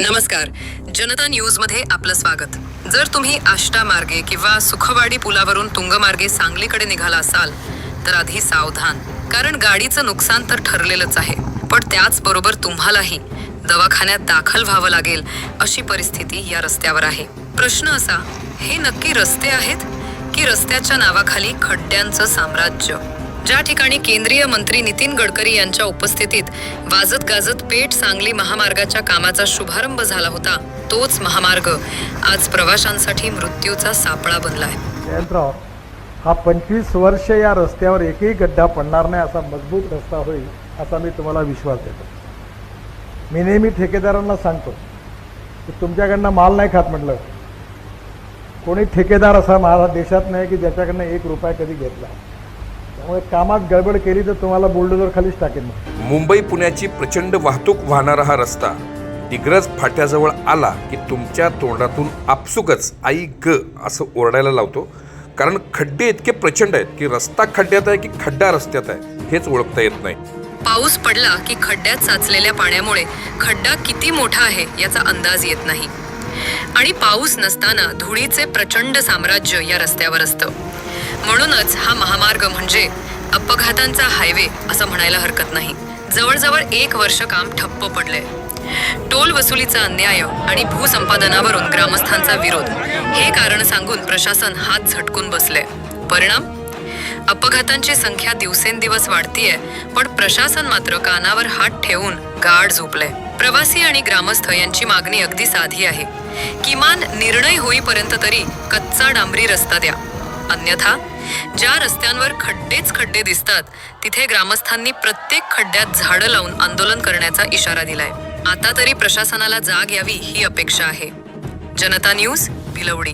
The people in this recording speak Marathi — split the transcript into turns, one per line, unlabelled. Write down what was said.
नमस्कार. जनता न्यूजमध्ये आपलं स्वागत. जर तुम्ही आष्टा मार्गे किंवा सुखवाडी पुलावरून तुंगमार्गे सांगलीकडे निघाला असाल तर आधी सावधान. कारण गाडीचं नुकसान तर ठरलेलंच आहे. पण त्याचबरोबर तुम्हालाही दवाखान्यात दाखल व्हावं लागेल अशी परिस्थिती या रस्त्यावर आहे. प्रश्न असा हे नक्की रस्ते आहेत की रस्त्याच्या नावाखाली खड्ड्यांचं साम्राज्य? ज्या ठिकाणी केंद्रीय मंत्री नितीन गडकरी यांच्या उपस्थितीत वाजत गाजत पेठ सांगली महामार्गाच्या कामाचा शुभारंभ झाला होता तोच महामार्ग आज प्रवाशांसाठी मृत्यूचा सापळा बनलाय.
जयंतराव हा पंचवीस वर्ष या रस्त्यावर एकही गड्डा पडणार नाही असा मजबूत रस्ता होईल असा मी तुम्हाला विश्वास देतो. मी नेहमी ठेकेदारांना सांगतो की तुमच्याकडनं माल नाही खात म्हटलं कोणी ठेकेदार असा महारा देशात नाही की ज्याच्याकडनं एक रुपया कधी घेतला. त्यामुळे कामात गडबड केली तर तुम्हाला बुलडोजर खालीच टाकेन मग.
मुंबई पुण्याची प्रचंड वाहतूक वाहणारा हा रस्ता. दिग्रज फाट्याजवळ आला की तुमच्या तोंडातून आपसुकच आई ग असं ओरडायला लावतो. कारण खड्डे इतके प्रचंड आहेत की रस्ता खड्ड्यात आहे की खड्डा रस्त्यात आहे हेच ओळखता येत नाही.
पाऊस पडला की खड्ड्यात साचलेल्या पाण्यामुळे खड्डा किती मोठा आहे याचा अंदाज येत नाही. आणि पाऊस नसताना धुळीचे प्रचंड साम्राज्य या रस्त्यावर असतं. म्हणूनच हा महामार्ग म्हणजे अपघातांचा हायवे असं म्हणायला हरकत नाही. जवळजवळ एक वर्ष काम ठप्प पडले टोल वसुलीचा अन्याय आणि भूसंपादनावरून ग्रामस्थांचा विरोध हे कारण सांगून प्रशासन हात झटकून बसले परिणाम? अपघातांची संख्या दिवसेंदिवस वाढतीये पण प्रशासन मात्र कानावर हात ठेवून गाढ झोपले प्रवासी आणि ग्रामस्थ यांची मागणी अगदी साधी आहे. किमान निर्णय होईपर्यंत तरी कच्चा डांबरी रस्ता द्या. अन्यथा ज्या रस्त्यांवर खड्डेच खड्डे दिसतात तिथे ग्रामस्थांनी प्रत्येक खड्ड्यात झाडं लावून आंदोलन करण्याचा इशारा दिलाय. आता तरी प्रशासनाला जाग यावी ही अपेक्षा आहे. जनता न्यूज भिलवडी